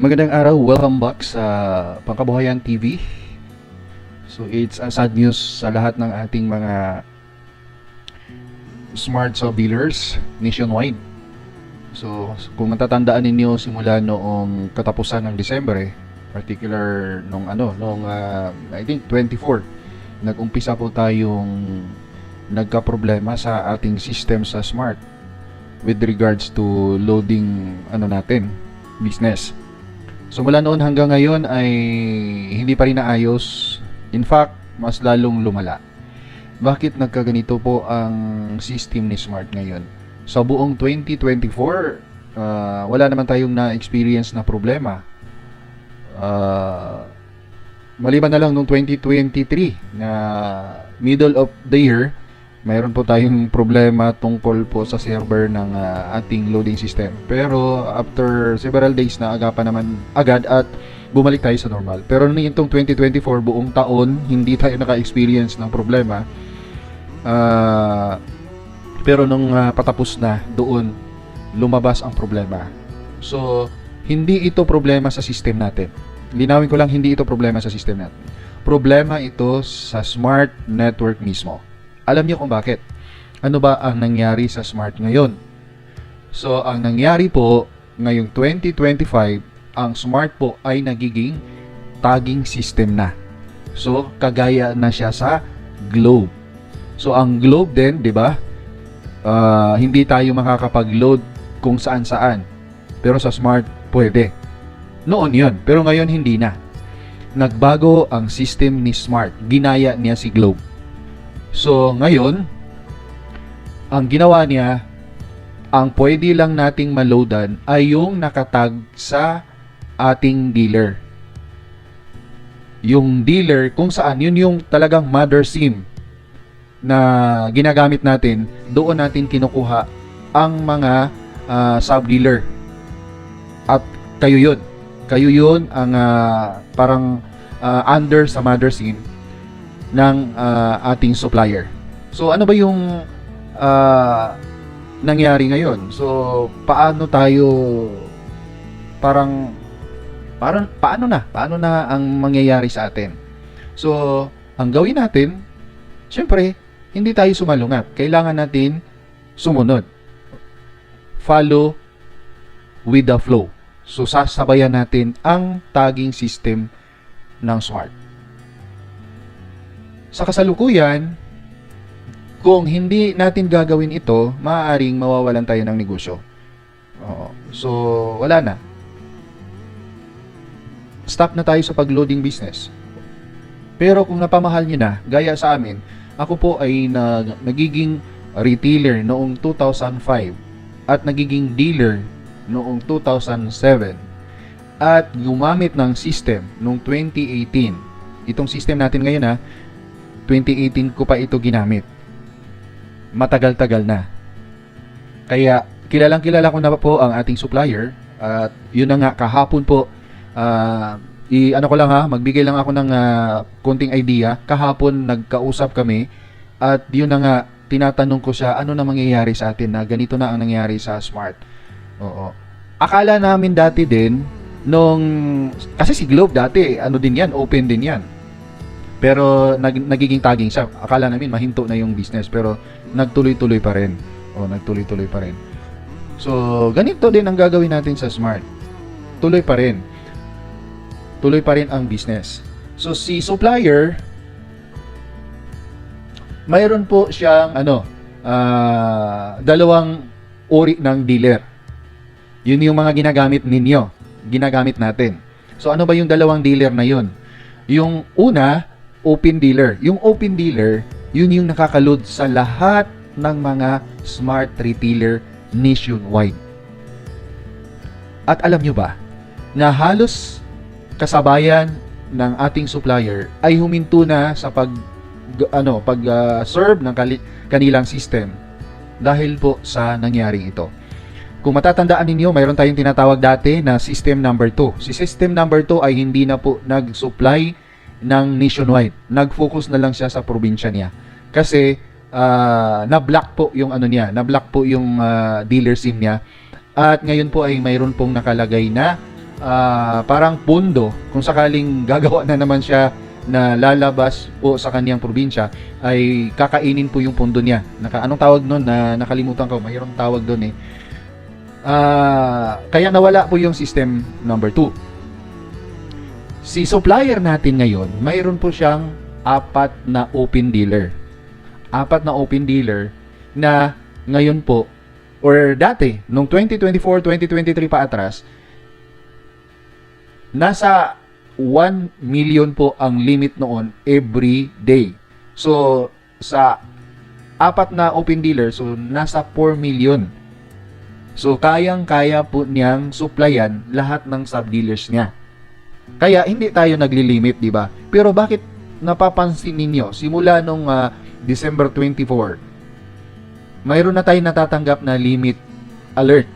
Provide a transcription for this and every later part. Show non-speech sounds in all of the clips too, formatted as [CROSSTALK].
Magandang araw, welcome back sa Pangkabuhayan TV. So it's a sad news sa lahat ng ating mga smart saw dealers nationwide. So kung matatandaan ninyo simula noong katapusan ng Disyembre, particular nung ano, nung ah, I think 24, nag-umpisa po tayong nagka-problema sa ating system sa smart with regards to loading ano natin, business. So mula noon hanggang ngayon ay hindi pa rin naayos. In fact, mas lalong lumala. Bakit nagkaganito po ang system ni Smart ngayon? Sa buong 2024, ah, wala naman tayong na-experience na problema. Ah, maliban na lang nung 2023 na middle of the year, mayroon po tayong problema tungkol po sa server ng ah, ating loading system. Pero after several days na agapan naman agad at bumalik tayo sa normal. Pero nitong 2024 buong taon hindi tayo naka-experience ng problema. Ah, pero nung ah, patapos na doon lumabas ang problema. So hindi ito problema sa system natin. Linawin ko lang hindi ito problema sa system natin. Problema ito sa smart network mismo. Alam niyo kung bakit? Ano ba ang nangyari sa smart ngayon? So, ang nangyari po ngayong 2025, ang smart po ay nagiging tagging system na. So, kagaya na siya sa globe. So, ang globe din, di ba? ah, hindi tayo makakapag-load kung saan-saan. Pero sa smart, pwede. Noon yon pero ngayon hindi na. Nagbago ang system ni Smart. Ginaya niya si Globe. So, ngayon, ang ginawa niya, ang pwede lang nating maloadan ay yung nakatag sa ating dealer. Yung dealer, kung saan, yun yung talagang mother SIM na ginagamit natin, doon natin kinukuha ang mga ah, sub-dealer. At kayo yun. Kayo yun ang ah, parang ah, under sa mother SIM ng ah, ating supplier. So ano ba yung ah, nangyari ngayon? So paano tayo parang parang paano na? Paano na ang mangyayari sa atin? So ang gawin natin, syempre, hindi tayo sumalungat. Kailangan natin sumunod. Follow with the flow. So sasabayan natin ang tagging system ng Smart. Sa kasalukuyan, kung hindi natin gagawin ito, maaaring mawawalan tayo ng negosyo. Oo. So, wala na. Stop na tayo sa pag-loading business. Pero kung napamahal nyo na, gaya sa amin, ako po ay na, nagiging retailer noong 2005 at nagiging dealer noong 2007 at gumamit ng system noong 2018. Itong system natin ngayon ha, 2018 ko pa ito ginamit. Matagal-tagal na. Kaya kilalang kilala ko na po ang ating supplier at yun na nga kahapon po ah, i ano ko lang ha, magbigay lang ako ng ah, konting idea. Kahapon nagkausap kami at yun na nga tinatanong ko siya ano na mangyayari sa atin na ganito na ang nangyayari sa Smart. Oo. Akala namin dati din nung kasi si Globe dati ano din yan, open din yan. Pero nag, nagiging tagging siya. Akala namin mahinto na yung business pero nagtuloy-tuloy pa rin. O nagtuloy-tuloy pa rin. So, ganito din ang gagawin natin sa Smart. Tuloy pa rin. Tuloy pa rin ang business. So, si supplier, mayroon po siyang ano, ah, dalawang uri ng dealer. Yun yung mga ginagamit ninyo, ginagamit natin. So ano ba yung dalawang dealer na yun? Yung una, open dealer. Yung open dealer, yun yung nakakaload sa lahat ng mga smart retailer nationwide. At alam nyo ba, na halos kasabayan ng ating supplier ay huminto na sa pag ano pag ah, serve ng kanilang system dahil po sa nangyari ito. Kung matatandaan ninyo, mayroon tayong tinatawag dati na system number 2. Si system number 2 ay hindi na po nag-supply ng nationwide. Nag-focus na lang siya sa probinsya niya. Kasi ah, na-block po yung ano niya, na-block po yung ah, dealer SIM niya. At ngayon po ay mayroon pong nakalagay na ah, parang pundo kung sakaling [LAUGHS] gagawa na naman siya na lalabas po sa kaniyang probinsya ay kakainin po yung pundo niya. Naka, anong tawag nun na nakalimutan ko, mayroong tawag doon eh. Ah, kaya nawala po yung system number 2. Si supplier natin ngayon, mayroon po siyang apat na open dealer. Apat na open dealer na ngayon po or dati nung 2024, 2023 pa atras nasa 1 million po ang limit noon every day. So sa apat na open dealer, so nasa 4 million. So kayang-kaya po niyang supplyan lahat ng sub-dealers niya. Kaya hindi tayo naglilimit, di ba? Pero bakit napapansin ninyo simula nung ah, December 24, mayroon na tayo natatanggap na limit alert.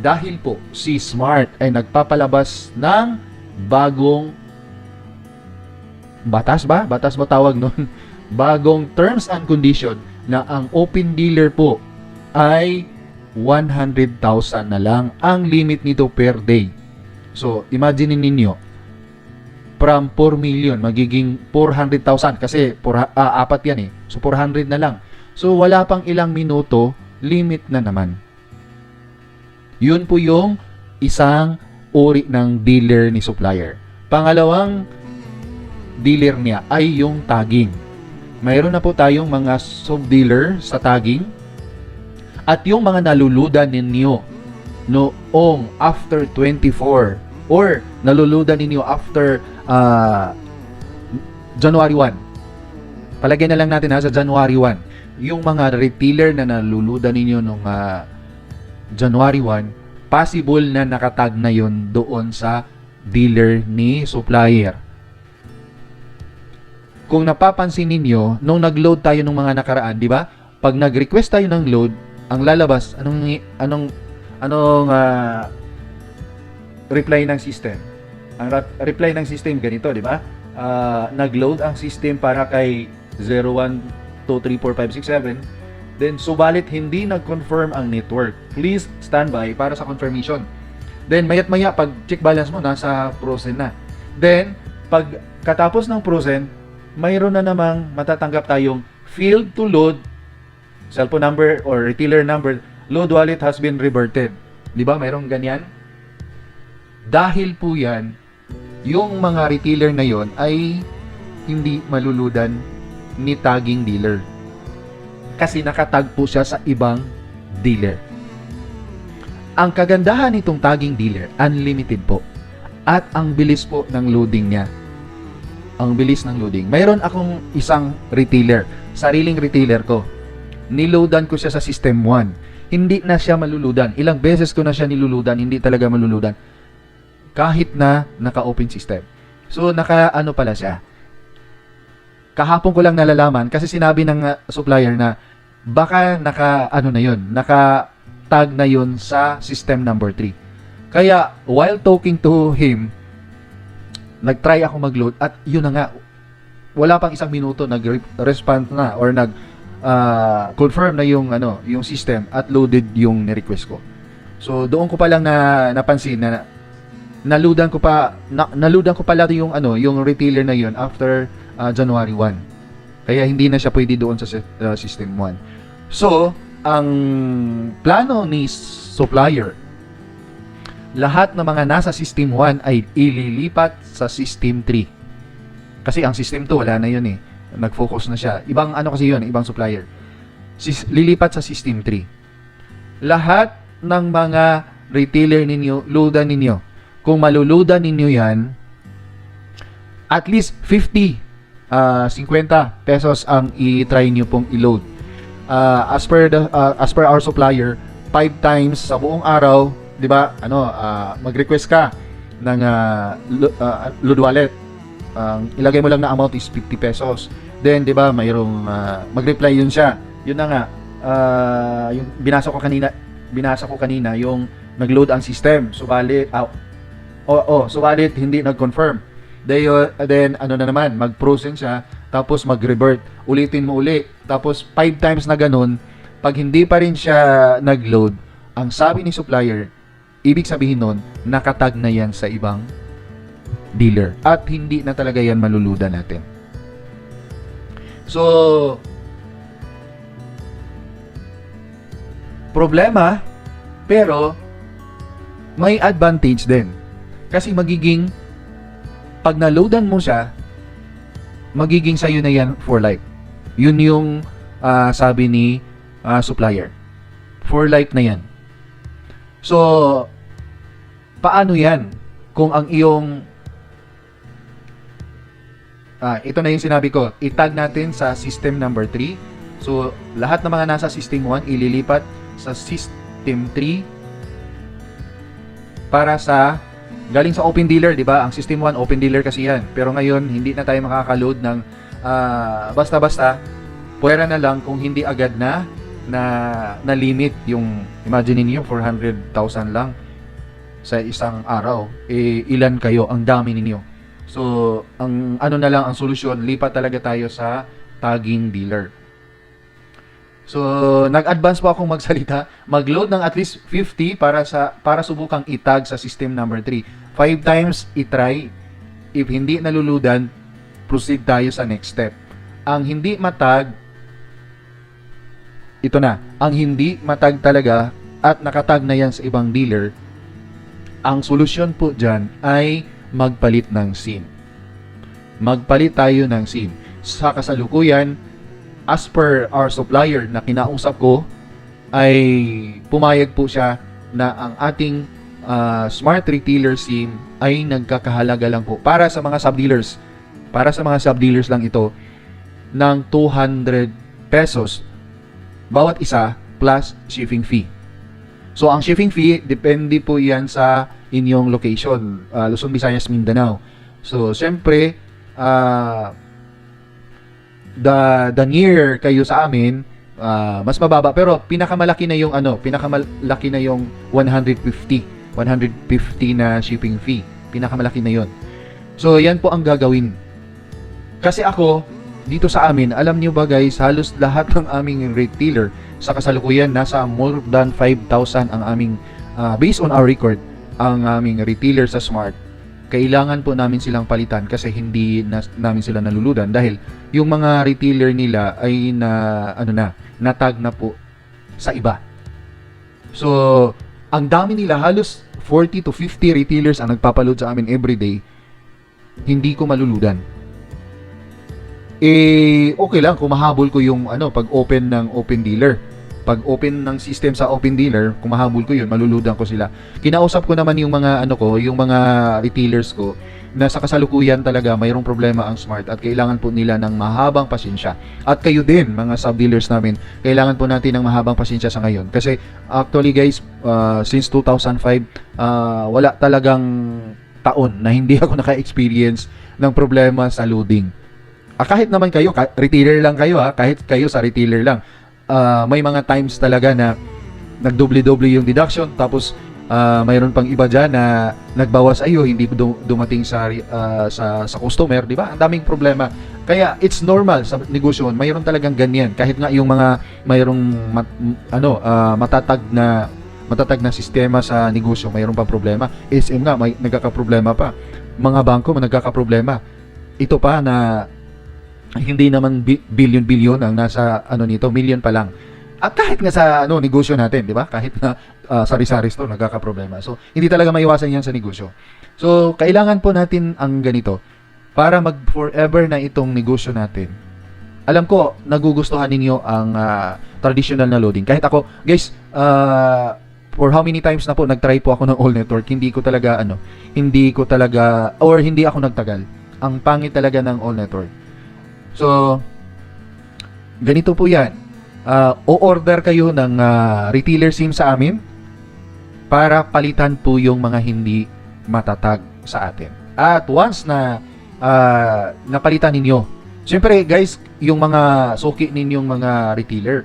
Dahil po si Smart ay nagpapalabas ng bagong batas ba? Batas ba tawag nun? [LAUGHS] Bagong terms and condition na ang open dealer po ay 100,000 na lang ang limit nito per day. So, imagine ninyo, from 4 million, magiging 400,000 kasi por, ah, apat yan eh. So, 400 na lang. So, wala pang ilang minuto, limit na naman. Yun po yung isang uri ng dealer ni supplier. Pangalawang dealer niya ay yung tagging. Mayroon na po tayong mga sub-dealer sa tagging at yung mga naluludan ninyo noong after 24 or naluludan ninyo after ah, January 1. Palagay na lang natin ha sa January 1. Yung mga retailer na naluludan ninyo nung ah, January 1, possible na nakatag na yon doon sa dealer ni supplier. Kung napapansin ninyo, nung nag-load tayo ng mga nakaraan, di ba? Pag nag-request tayo ng load, ang lalabas, anong anong anong ah, reply ng system? Ang reply ng system ganito, di ba? Ah, nag-load ang system para kay 01234567 Then, subalit hindi nag-confirm ang network. Please stand by para sa confirmation. Then, mayat maya, pag check balance mo, nasa frozen na. Then, pag katapos ng frozen, mayroon na namang matatanggap tayong field to load, cellphone number or retailer number, load wallet has been reverted. Di ba? Mayroong ganyan. Dahil po yan, yung mga retailer na yon ay hindi maluludan ni tagging dealer kasi nakatag po siya sa ibang dealer. Ang kagandahan nitong tagging dealer, unlimited po. At ang bilis po ng loading niya. Ang bilis ng loading. Mayroon akong isang retailer, sariling retailer ko. Niloadan ko siya sa System 1. Hindi na siya maluludan. Ilang beses ko na siya niluludan, hindi talaga maluludan. Kahit na naka-open system. So, naka ano pala siya, kahapon ko lang nalalaman kasi sinabi ng uh, supplier na baka naka ano na yun, naka tag na yun sa system number 3. Kaya while talking to him, nag-try ako mag-load at yun na nga, wala pang isang minuto nag-respond na or nag uh, confirm na yung ano, yung system at loaded yung ni-request ko. So doon ko pa lang na napansin na naludan ko pa na, naludan ko pala yung ano, yung retailer na yun after uh, January 1. Kaya hindi na siya pwede doon sa uh, System 1. So, ang plano ni supplier, lahat ng mga nasa System 1 ay ililipat sa System 3. Kasi ang System 2, wala na yun eh. Nag-focus na siya. Ibang ano kasi yun, ibang supplier. Sis- lilipat sa System 3. Lahat ng mga retailer ninyo, loadan ninyo. Kung maluludan ninyo yan, at least 50 ah 50 pesos ang i-try niyo pong i-load. Ah, as per the ah, as per our supplier, 5 times sa buong araw, 'di ba? Ano, ah, mag-request ka ng ah, load wallet. Ang ilagay mo lang na amount is 50 pesos. Then, 'di ba, mayroong ah, mag-reply yun siya. Yun na nga. ah, yung binasa ko kanina, binasa ko kanina yung nag-load ang system. Subalit, ah, oh, oh, subalit hindi nag-confirm. Then, uh, then ano na naman, mag-frozen siya, tapos mag-revert. Ulitin mo uli. Tapos 5 times na ganun, pag hindi pa rin siya nag-load, ang sabi ni supplier, ibig sabihin nun, nakatag na yan sa ibang dealer. At hindi na talaga yan maluluda natin. So, problema, pero may advantage din. Kasi magiging, pag naloadan mo siya, magiging sa'yo na yan for life. Yun yung ah, sabi ni ah, supplier. For life na yan. So, paano yan? Kung ang iyong Ah, ito na yung sinabi ko. Itag natin sa system number 3. So, lahat ng mga nasa system 1 ililipat sa system 3 para sa galing sa open dealer, 'di ba? Ang system 1 open dealer kasi 'yan. Pero ngayon, hindi na tayo makaka-load ng ah, basta-basta. Pwera na lang kung hindi agad na na na limit yung imagine niyo 400,000 lang sa isang araw. Eh ilan kayo? Ang dami ninyo. So, ang ano na lang ang solusyon, lipat talaga tayo sa tagging dealer. So, nag-advance po akong magsalita, mag-load ng at least 50 para sa para subukang itag sa system number 3. 5 times i-try. If hindi naluludan, proceed tayo sa next step. Ang hindi matag ito na, ang hindi matag talaga at nakatag na yan sa ibang dealer, ang solusyon po dyan ay magpalit ng SIM. Magpalit tayo ng SIM. Sa kasalukuyan, as per our supplier na kinausap ko, ay pumayag po siya na ang ating ah, smart retailer SIM ay nagkakahalaga lang po para sa mga sub-dealers. Para sa mga sub-dealers lang ito ng 200 pesos bawat isa plus shipping fee. So ang shipping fee depende po 'yan sa inyong location, uh, Luzon, Visayas, Mindanao. So syempre uh, the the near kayo sa amin ah, mas mababa pero pinakamalaki na yung ano, pinakamalaki na yung 150, 150 na shipping fee. Pinakamalaki na 'yon. So yan po ang gagawin. Kasi ako dito sa amin, alam niyo ba guys, halos lahat ng aming retailer sa kasalukuyan nasa more than 5,000 ang aming ah, based on our record ang aming retailer sa Smart. Kailangan po namin silang palitan kasi hindi na, namin sila naluludan dahil yung mga retailer nila ay na ano na, natag na po sa iba. So, ang dami nila halos 40 to 50 retailers ang nagpapaload sa amin everyday. Hindi ko maluludan eh okay lang kung mahabol ko yung ano pag open ng open dealer. Pag open ng system sa open dealer, kung mahabol ko yun, maluludan ko sila. Kinausap ko naman yung mga ano ko, yung mga retailers ko na sa kasalukuyan talaga mayroong problema ang Smart at kailangan po nila ng mahabang pasensya. At kayo din, mga sub-dealers namin, kailangan po natin ng mahabang pasensya sa ngayon. Kasi actually guys, uh, since 2005, uh, wala talagang taon na hindi ako naka-experience ng problema sa loading. Ah, kahit naman kayo, ka- retailer lang kayo ha, kahit kayo sa retailer lang, ah, may mga times talaga na nagdoble-doble yung deduction tapos ah, mayroon pang iba diyan na nagbawas ayo hindi du- dumating sa ah, sa sa customer, di ba? Ang daming problema. Kaya it's normal sa negosyo, mayroon talagang ganyan kahit nga yung mga mayroong mat- ano ah, matatag na matatag na sistema sa negosyo, mayroon pang problema. SM nga may nagkakaproblema pa. Mga bangko nagkakaproblema. Ito pa na hindi naman bi- billion-billion ang nasa ano nito, million pa lang. At kahit nga sa ano negosyo natin, 'di ba? Kahit na ah, sari-sari store nagkakaproblema. So, hindi talaga maiwasan 'yan sa negosyo. So, kailangan po natin ang ganito para mag forever na itong negosyo natin. Alam ko nagugustuhan ninyo ang ah, traditional na loading. Kahit ako, guys, ah, for how many times na po nagtry po ako ng all network, hindi ko talaga ano, hindi ko talaga or hindi ako nagtagal. Ang pangit talaga ng all network. So, ganito po yan. Ah, o-order kayo ng ah, retailer SIM sa amin para palitan po yung mga hindi matatag sa atin. At once na ah, napalitan ninyo, Siyempre guys, yung mga suki ninyong mga retailer,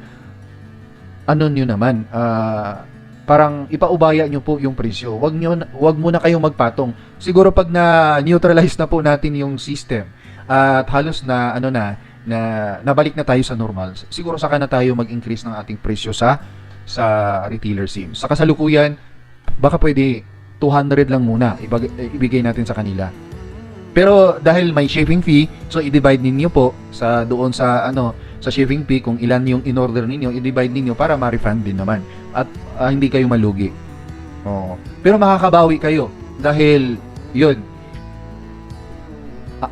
ano nyo naman, ah, parang ipaubaya nyo po yung presyo. Wag nyo, wag muna kayong magpatong. Siguro pag na neutralize na po natin yung system, at halos na ano na na nabalik na tayo sa normal. Siguro saka na tayo mag-increase ng ating presyo sa sa retailer SIM. Sa kasalukuyan, baka pwede 200 lang muna ibag- ibigay natin sa kanila. Pero dahil may shipping fee, so i-divide ninyo po sa doon sa ano sa shipping fee kung ilan yung in-order ninyo, i-divide ninyo para ma-refund din naman at ah, hindi kayo malugi. Oo. Pero makakabawi kayo dahil yun ah,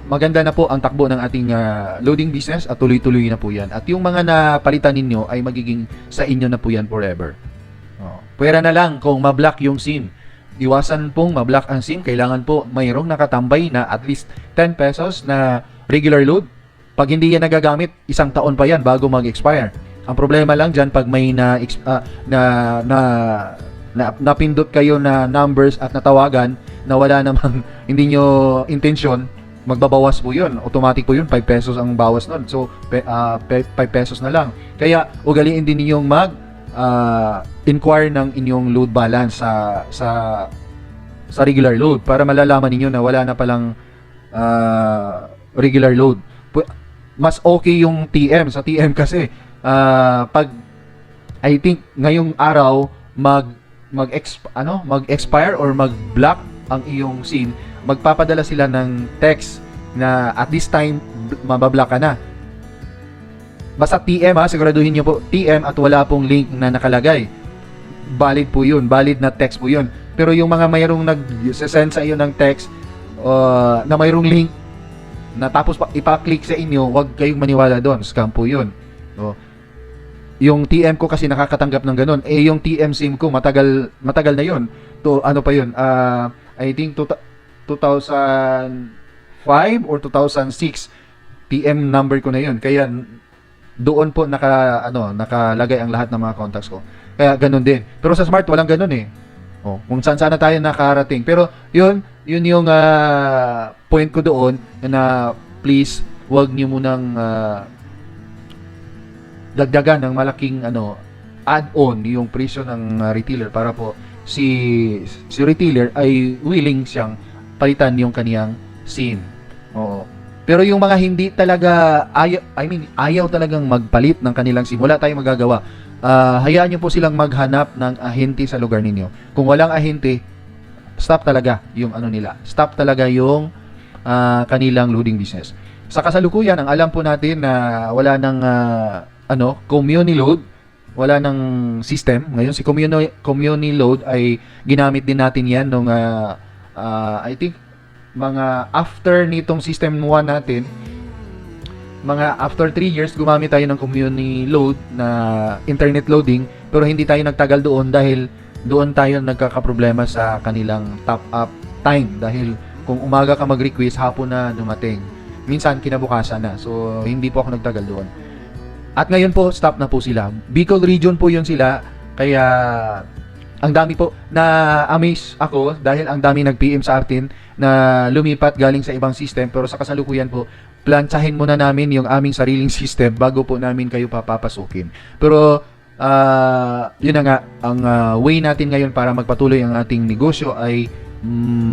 maganda na po ang takbo ng ating ah, loading business at tuloy-tuloy na po yan. At yung mga napalitan ninyo ay magiging sa inyo na po yan forever. Oh. Pwera na lang kung ma-block yung SIM. Iwasan pong ma-block ang SIM. Kailangan po mayroong nakatambay na at least 10 pesos na regular load. Pag hindi yan nagagamit, isang taon pa yan bago mag-expire. Ang problema lang dyan, pag may na, ah, na, na, na, napindot kayo na numbers at natawagan na wala namang [LAUGHS] hindi nyo intensyon, magbabawas po yun. Automatic po yun, 5 pesos ang bawas nun. So, pe, ah, pe- 5 pesos na lang. Kaya, ugaliin din ninyong mag ah, inquire ng inyong load balance sa sa sa regular load para malalaman ninyo na wala na palang ah, regular load. Mas okay yung TM sa TM kasi ah, pag I think ngayong araw mag mag ano mag-expire or mag-block ang iyong SIM, magpapadala sila ng text na at this time mabablock ka na. Basta TM ha, siguraduhin niyo po TM at wala pong link na nakalagay. Valid po yun, valid na text po yun. Pero yung mga mayroong nag-send sa iyo ng text uh, na mayroong link na tapos pa, ipa-click sa inyo, huwag kayong maniwala doon. Scam po yun. No? Yung TM ko kasi nakakatanggap ng ganun. Eh, yung TM SIM ko, matagal, matagal na yun. To, ano pa yun? Ah, I think two, 2005 or 2006 TM number ko na yun. Kaya doon po naka ano nakalagay ang lahat ng mga contacts ko. Kaya ganun din. Pero sa smart walang ganun eh. Oh, kung saan sana tayo nakarating. Pero yun, yun yung ah, point ko doon na please wag niyo munang ah, dagdagan ng malaking ano add-on yung presyo ng ah, retailer para po si si retailer ay willing siyang palitan yung kaniyang SIM. Oo. Pero yung mga hindi talaga ayaw, I mean, ayaw talagang magpalit ng kanilang SIM, wala tayong magagawa. Ah, hayaan niyo po silang maghanap ng ahente sa lugar ninyo. Kung walang ahente, stop talaga yung ano nila. Stop talaga yung ah, kanilang loading business. Sa kasalukuyan, ang alam po natin na wala ng ah, ano, community load, wala ng system. Ngayon si community community load ay ginamit din natin 'yan nung ah, ah, I think mga after nitong system 1 natin, mga after 3 years gumamit tayo ng community load na internet loading pero hindi tayo nagtagal doon dahil doon tayo nagkakaproblema sa kanilang top up time. Dahil kung umaga ka mag-request hapon na dumating. Minsan kinabukasan na. So hindi po ako nagtagal doon. At ngayon po stop na po sila. Bicol region po yun sila. Kaya ang dami po na amaze ako dahil ang dami nag-PM sa atin na lumipat galing sa ibang system pero sa kasalukuyan po plantsahin muna namin yung aming sariling system bago po namin kayo papapasukin. Pero ah, yun na nga ang ah, way natin ngayon para magpatuloy ang ating negosyo ay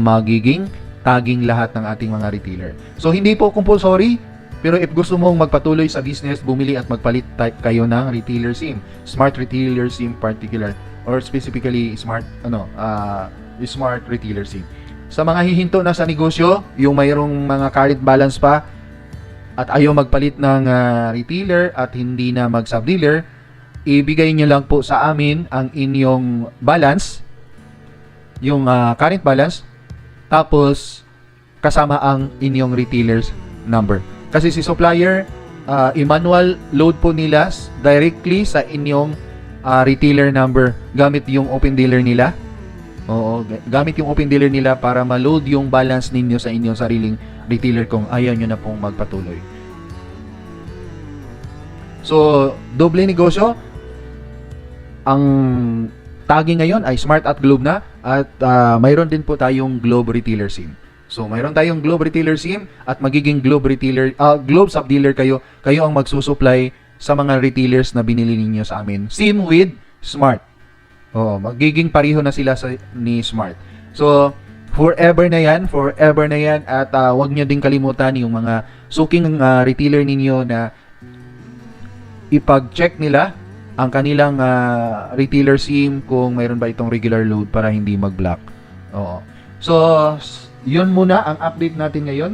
magiging tagging lahat ng ating mga retailer. So hindi po compulsory pero if gusto mong magpatuloy sa business, bumili at magpalit type kayo ng retailer SIM, smart retailer SIM particular or specifically smart ano, ah, smart retailer SIM. Sa mga hihinto na sa negosyo, yung mayroong mga current balance pa at ayaw magpalit ng ah, retailer at hindi na mag-sub-dealer, ibigay nyo lang po sa amin ang inyong balance, yung ah, current balance, tapos kasama ang inyong retailer's number. Kasi si supplier, ah, i-manual load po nila directly sa inyong ah, retailer number gamit yung open dealer nila. Oo, ga- gamit yung open dealer nila para ma-load yung balance ninyo sa inyong sariling retailer kung ayaw nyo na pong magpatuloy. So, doble negosyo. Ang tagging ngayon ay Smart at Globe na at ah, mayroon din po tayong Globe Retailer SIM. So, mayroon tayong Globe Retailer SIM at magiging Globe Retailer ah, Globe Sub Dealer kayo. Kayo ang magsusupply sa mga retailers na binili ninyo sa amin. SIM with Smart. Oo, magiging pareho na sila sa ni Smart. So, forever na yan, forever na yan at ah, wag niyo din kalimutan yung mga suking ah, retailer ninyo na ipag-check nila ang kanilang ah, retailer SIM kung mayroon ba itong regular load para hindi mag-block. Oo. So, yun muna ang update natin ngayon.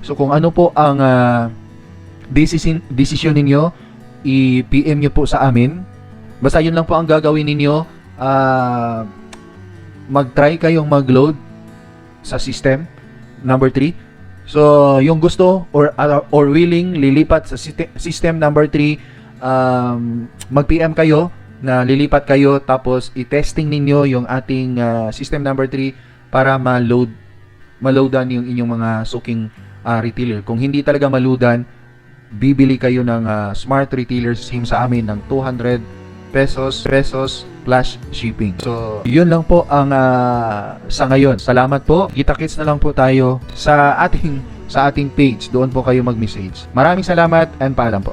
So, kung ano po ang ah, decision, decision ninyo, i-PM nyo po sa amin. Basta yun lang po ang gagawin ninyo. Ah, mag-try kayong mag-load sa system. Number 3. So, yung gusto or uh, or willing lilipat sa system number 3, um, mag-PM kayo na lilipat kayo tapos i-testing ninyo yung ating uh, system number 3 para ma-load maloadan yung inyong mga suking uh, retailer. Kung hindi talaga maludan, bibili kayo ng uh, smart retailer SIM sa amin ng 200 pesos pesos plus shipping. So, yun lang po ang ah, sa ngayon. Salamat po. Kita-kits na lang po tayo sa ating sa ating page. Doon po kayo mag-message. Maraming salamat and paalam po.